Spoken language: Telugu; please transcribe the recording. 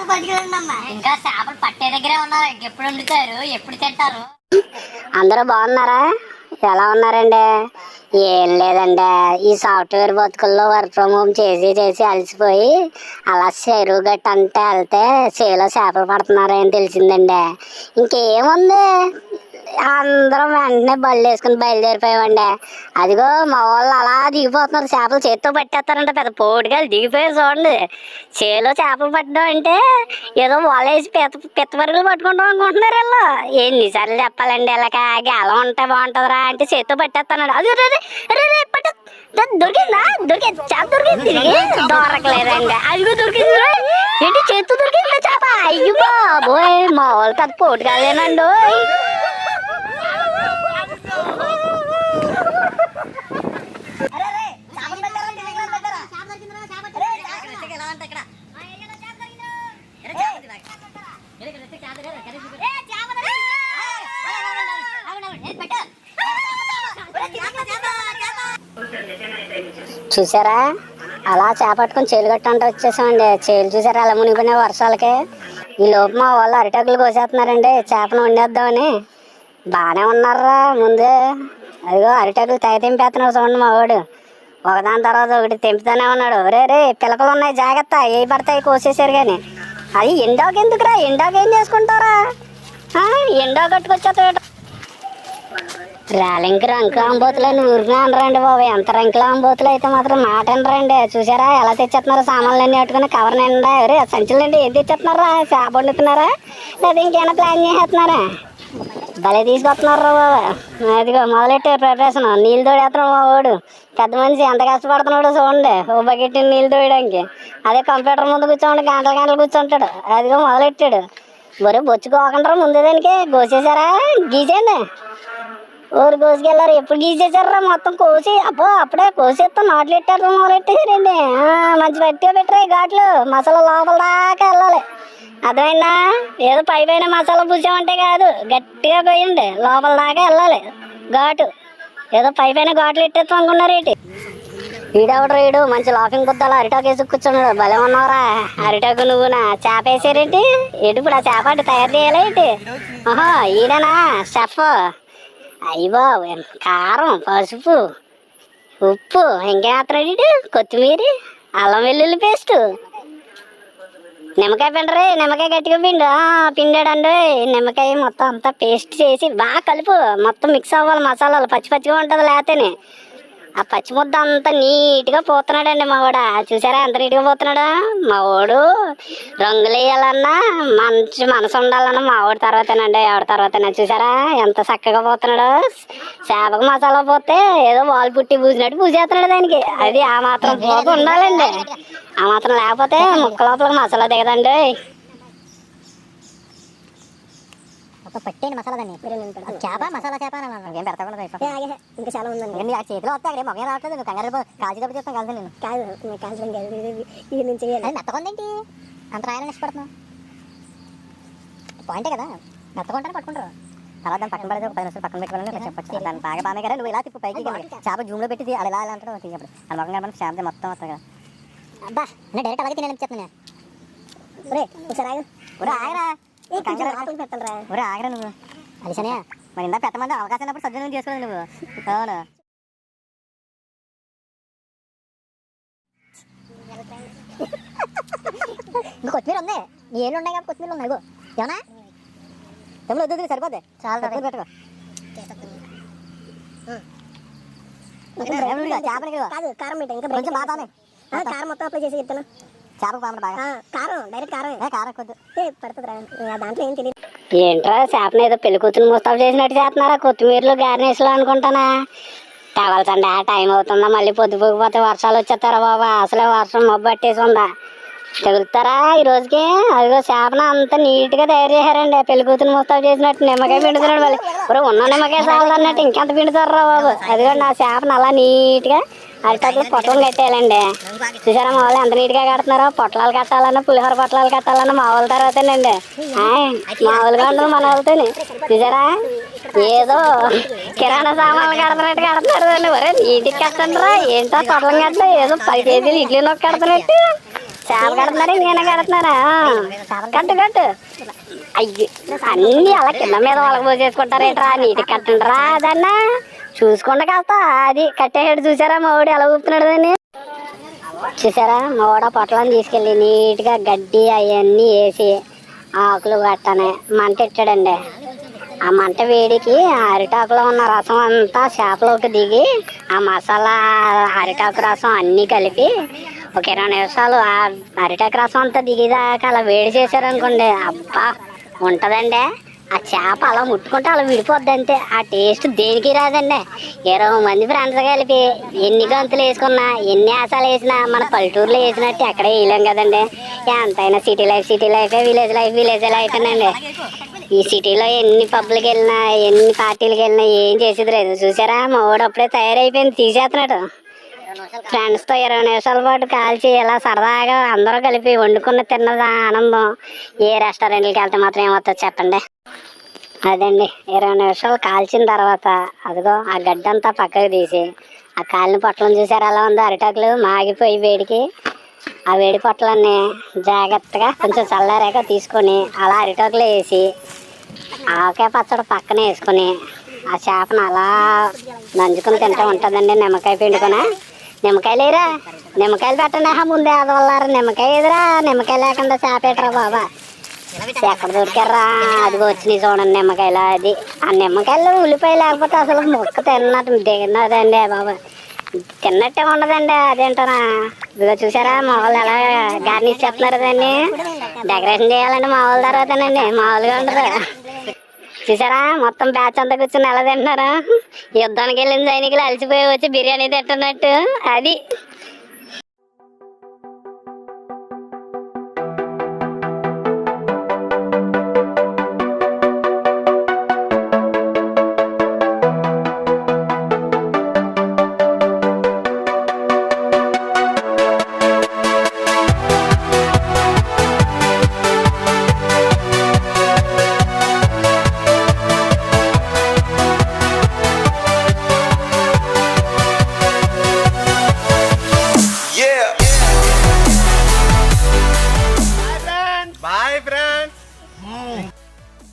ఇంకా చేపలు పట్టే దగ్గరే ఉన్నారు. ఎప్పుడు వండుతారు? ఎప్పుడు తింటారు? అందరూ బాగున్నారా? ఎలా ఉన్నారండి? ఏం లేదండి. ఈ సాఫ్ట్వేర్ బతుకుల్లో వర్క్ ఫ్రమ్ హోమ్ చేసి చేసి అలసిపోయి అలా చెరువు గట్ట అంటే వెళ్తే చేలో చేపలు పడుతున్నారని తెలిసిందండి. ఇంకేముంది? అందరం వెంటనే బళ్ళు వేసుకుని బయలుదేరిపోయామండి. అదిగో మా వాళ్ళు అలా దిగిపోతున్నారు. చేపలు చేత్తో పట్టేస్తారంట పెద్ద పోటుగాలు దిగిపోయి చూడండి. చేలో చేపలు పట్టడం అంటే ఏదో వాళ్ళేసి పిత్త పిత్త పరుగులు పట్టుకుంటాం అనుకుంటున్నారు వీళ్ళు. ఎన్నిసార్లు చెప్పాలండి ఇలాగ అలా ఉంటే బాగుంటుందిరా అంటే చేత్తో పట్టేస్తాను అది రే, పట్టు. దొరికిందా? దొరికింది. చేప దొరికింది తిరిగి. దొరకలేదండి. అదిగో దొరికింది ఏంటి చేత్తో దొరికిందా చేప? అయ్యో బాబోయ్ మా వాళ్ళు పెద్ద పోటుగాలేనండి చూసారా? అలా చేపట్టుకుని చేలు కట్టంటే వచ్చేసామండి. చేలు చూసారా? అలా మునిగిపోయిన వర్షాలకి. ఈ లోపు మా వాళ్ళు అరిటాకులు కోసేస్తున్నారండి. చేపను వండేద్దామని. బాగానే ఉన్నారా ముందే. అదిగో అరిటాకులు తెగ తెంపేస్తున్నారు చూడండి మా వాడు ఒకదాని తర్వాత ఒకటి తెంపుతానే ఉన్నాడు. రే రే పిలకలు ఉన్నాయి జాగ్రత్త. ఏ పడతాయి కోసేసారు కానీ అది ఎండోకి ఎందుకురా? ఎండాకు ఏం చేసుకుంటారా ఎండో ఎండా కట్టుకొచ్చేస్తాడు ర్యాలింగ్ రంకు ఆంబోతులని ఊరికే అనరండి బాబు. ఎంత రంకులు ఆంబోతులు అయితే మాత్రం మాట అనరండి. చూసారా ఎలా తెచ్చేస్తున్నారు? సామాన్లు అన్నీ పెట్టుకుని కవర్ నిండా. ఎవరు సంచులు అండి ఏం తెచ్చేస్తున్నారా? చేప వండుతున్నారా? లేదా ఇంకేమైనా ప్లాన్ చేసేస్తున్నారా భలే తీసుకొస్తున్నారు బాబా. అదిగో మొదలెట్టే ప్రిపరేషన్ నీళ్ళు తోడేస్తున్నాడు మా వాడు. పెద్ద మనిషి ఎంత కష్టపడుతున్నాడో చూడండి. ఓ బకెట్ నీళ్ళు తోయడానికి. అదే కంప్యూటర్ ముందు కూర్చోండి గంటలు గంటలు కూర్చుంటాడు. అదిగో మొదలెట్టాడు. మరి బొచ్చుకోకుండా ముందే ముందు దానికి కోసేసారా గీసేయండి. ఊరు కోసుకెళ్ళారు. ఎప్పుడు గీసేసారా మొత్తం కోసి అబ్బో అప్పుడే కోసేస్తాం నాట్లు పెట్టారు మొదలెట్టేసారండి మంచి పట్టిగా పెట్టరా ఈ ఘాట్లు. మసాలా లోపల దాకా వెళ్ళాలి. అర్థమైందా? ఏదో పై పైన మసాలా పూసామంటే కాదు గట్టిగా పోయండి లోపల దాకా వెళ్ళాలి ఘాటు. ఏదో పై పైన ఘాట్లు ఎట్టేస్తాం అనుకున్నారు ఏంటి? ఈడెవడు రీడు మంచి లాఫింగ్ బుద్ధాలు అరిటాకు వేసి కూర్చున్నాడు. భలే ఉన్నావురా. అరిటాకు నువ్వు నా చేప వేసారేంటి? ఏంటి ఇప్పుడు ఆ చేప అటు తయారు చేయాలేంటి ఆహా ఈడనా? షెఫ్ అయ్యో కారం పసుపు ఉప్పు ఇంకేస్తున్నాడు ఇటు కొత్తిమీర అల్లం వెల్లుల్లి పేస్టు. నిమ్మకాయ పిండరే నిమ్మకాయ గట్టిగా పిండు. ఆ, పిండాడండి. నిమ్మకాయ మొత్తం అంతా పేస్ట్ చేసి బాగా కలుపు. మొత్తం మిక్స్ అవ్వాలి. మసాలాలు పచ్చి పచ్చిగా ఉంటుంది లేతేనే. ఆ పచ్చి ముద్ద అంతా నీట్గా పోతున్నాడండి మా వాడు. చూసారా ఎంత నీట్గా పోతున్నాడా? మా వాడు రంగులు వేయాలన్నా మంచి మనసు ఉండాలన్నా మా వాడు తర్వాతేనండి ఎవరి తర్వాతనే? చూసారా ఎంత చక్కగా పోతున్నాడు? చేపకు మసాలా పోతే ఏదో వాల్ పుట్టి పూసినట్టు పూసేస్తున్నాడు దానికి. అది ఆ మాత్రం పోక ఉండాలండి. ఆ మాత్రం లేకపోతే ముక్క లోపలికి మసాలా దిగదండి. ఒక మసాలా దాన్ని. చేప మసాలా చేప. ఏం పెడతా కూడా ఇంకా చాలా ఉందండి. ఏంటి ఆ చేతిలో వస్తే అక్కడ మొగం రావట్లేదు. నువ్వు కంగారు కాల్చి దెబ్బ చెప్తాను కలిసి నేను కాదు కాల్చడం కాదు ఇది- నేను చేయాలి అది మెత్తకుందేంటి అంత రాయాలని ఇష్టపడుతున్నావు. పాయింటే కదా. మెత్తకుంటానే పట్టుకుంటారు. తర్వాత దాన్ని పక్కన పడేది ఒక పది నిమిషాలు పక్కన పెట్టుకోవాలని చెప్పచ్చు. దాన్ని బాగా బాగా కదా నువ్వు ఇలా తిప్పు పైకి. చేప జూమ్లో పెట్టి అలా ఇలా అంటాడు తీయప్పుడు అది మొఖం కాబట్టి చేప మొత్తం వస్తుంది కదా. అబ్బా నేను డైరెక్ట్ అలాగే తినేది చెప్తున్నా ఒరే ఒకసారి ఆగరా. ఒరే ఆగరా నువ్వు. అలిసనే. మరి ఇందా పెట్టమంది అవకాశం ఉన్నప్పుడు సద్వినియోగం చేసుకోవాలి నువ్వు. అవును. ఇంకా కొత్తిమీర ఉంది. నీ ఏళ్ళు ఉన్నాయి కాబట్టి కొత్తిమీర ఉన్నాయి. ఏమన్నా? తమ్ముడు వద్దు సరిపోద్ది. చాలా కొత్తిమీర పెట్టుకో. కారం ఇంకా కొంచెం బాగా కారం మొత్తం అప్లై చేసి చెప్తాను చేపకు పామడు బాగా. ఆ, కారం డైరెక్ట్ కారం ఏ కారం కొద్దు ఏ పడుతుందిరా ఆ, దాంట్లో ఏం తెలియదు ఏంట్రా చేపను ఏదో పెళ్ళి కూతురు ముస్తాబు చేసినట్టు చేస్తున్నారా? కొత్తిమీరలు గార్నిష్లు అనుకుంటానా? కావాల్సండి ఆ టైం అవుతుందా? మళ్ళీ పొద్దుపోకపోతే వర్షాలు వచ్చేస్తారా బాబా? అసలే వర్షం మబ్బు పట్టేసి ఉందా? తగులుతారా ఈ రోజుకి? అదిగో చేపను అంత నీట్గా తయారు చేశారండి. పెళ్ళి కూతురు ముస్తాబు చేసినట్టు నిమ్మకాయ పిండుతున్నాడు మళ్ళీ. ఇప్పుడు ఉన్న నిమ్మకాయ చాలదు అన్నట్టు ఇంకెంత పిండుతారా బాబు? అదిగోండి ఆ చేపను అలా నీట్గా అరిటాకులు పొట్టలు కట్టేయాలండి. చూసారా మా వాళ్ళు ఎంత నీట్గా కడుతున్నారో? పొట్లాలు కట్టాలన్నా పులిహోర పొట్లాలు కట్టాలన్నా మా వాళ్ళ తర్వాతేనండి. మామూలుగా ఉండదు మన వాళ్ళతోని. చూసారా? ఏదో కిరాణా సామాన్లు కడుతున్నట్టు కడుతున్నారు ఒరే నీటికి కట్టండిరా. ఏంటో పొట్లం కట్ట ఏదో పది కేజీలు ఇడ్లీ నొక్కి కడుతున్నట్టు. చేప కడుతున్నారు నేనే కడుతున్నారా? కట్టు కట్టు. అయ్యి అన్ని అలా కింద మీద వాళ్ళకి పోసేసుకుంటారేంట్రా? నీటికి కట్టండిరా అదన్నా చూసుకుండా కలుతా అది కట్టేసాడు చూసారా? మావాడు ఎలా ఊపుతున్నాడు దాన్ని చూసారా మావాడ పొట్లని తీసుకెళ్ళి నీట్గా గడ్డి అవన్నీ వేసి ఆకులు గట్టనే మంట ఇచ్చాడండి. ఆ మంట వేడికి అరిటాకులో ఉన్న రసం అంతా చేపలోకి దిగి ఆ మసాలా అరిటాకు రసం అన్నీ కలిపి ఒక ఇరవై నిమిషాలు ఆ అరిటాకు రసం అంతా దిగేదాకా అలా వేడి చేశారనుకోండి అబ్బా ఉంటుందండి. ఆ చేప అలా ముట్టుకుంటే అలా విడిపోద్ది అంతే. ఆ టేస్ట్ దేనికి రాదండి. ఇరవై మంది ఫ్రెండ్స్ కలిపి ఎన్ని గంతులు వేసుకున్నా ఎన్ని ఆశాలు వేసినా మన పల్లెటూరులో వేసినట్టు ఎక్కడే వేయలేం కదండి. ఎంతైనా city life city life village life village life అండి ఈ సిటీలో ఎన్ని పబ్లకి వెళ్ళినా ఎన్ని పార్టీలకు వెళ్ళినా ఏం చేసేది లేదు. చూసారా? మా వాడు అప్పుడే తయారైపోయింది తీసేస్తున్నాడు. ఫ్రెండ్స్తో ఇరవై నిమిషాల పాటు కాల్చి ఇలా సరదాగా అందరూ కలిపి వండుకున్న తిన్నదా ఆనందం. ఏ రెస్టారెంట్కి వెళ్తే మాత్రం ఏమవుతుంది చెప్పండి. అదండి. ఇరవై నిమిషాలు కాల్చిన తర్వాత అదిగో ఆ గడ్డంతా పక్కకు తీసి ఆ కాలిన పొట్లను చూసారు ఎలా ఉందో? అరిటాకులు మాగిపోయి వేడికి. ఆ వేడి పొట్లన్నీ జాగ్రత్తగా కొంచెం చల్లారాక తీసుకొని అలా అరిటాకులు వేసి ఆవకాయ పచ్చడి పక్కన వేసుకొని ఆ చేపను అలా నంజుకుని తింటూ ఉంటుందండి నిమ్మకాయ పిండుకొని. నిమ్మకాయలు లేరా నిమ్మకాయలు పెట్టండి. ముందే ముందే వల్ల నిమ్మకాయ ఎదురా నిమ్మకాయ లేకుండా చేప బాబా. ఎక్కడ దొరికారా అది వచ్చినాయి చూడండి నిమ్మకాయలు అది. ఆ నిమ్మకాయలు ఉల్లిపాయ లేకపోతే అసలు మొక్క తిన్నట్టు దిగినదండి బాబా. తిన్నట్టే ఉండదండి అదేంటనా ఇదిగో చూసారా మా వాళ్ళు ఎలా గార్నిష్ చేస్తున్నారు దాన్ని? డెకరేషన్ చేయాలంటే మా వాళ్ళ తర్వాతనండి మామూలుగా ఉండదు చూసారా మొత్తం బ్యాచ్ అంతా కూర్చొని ఎలా తింటున్నారా? యుద్ధానికి వెళ్ళిన సైనికులు అలసిపోయి వచ్చి బిర్యానీ తింటున్నట్టు. అది.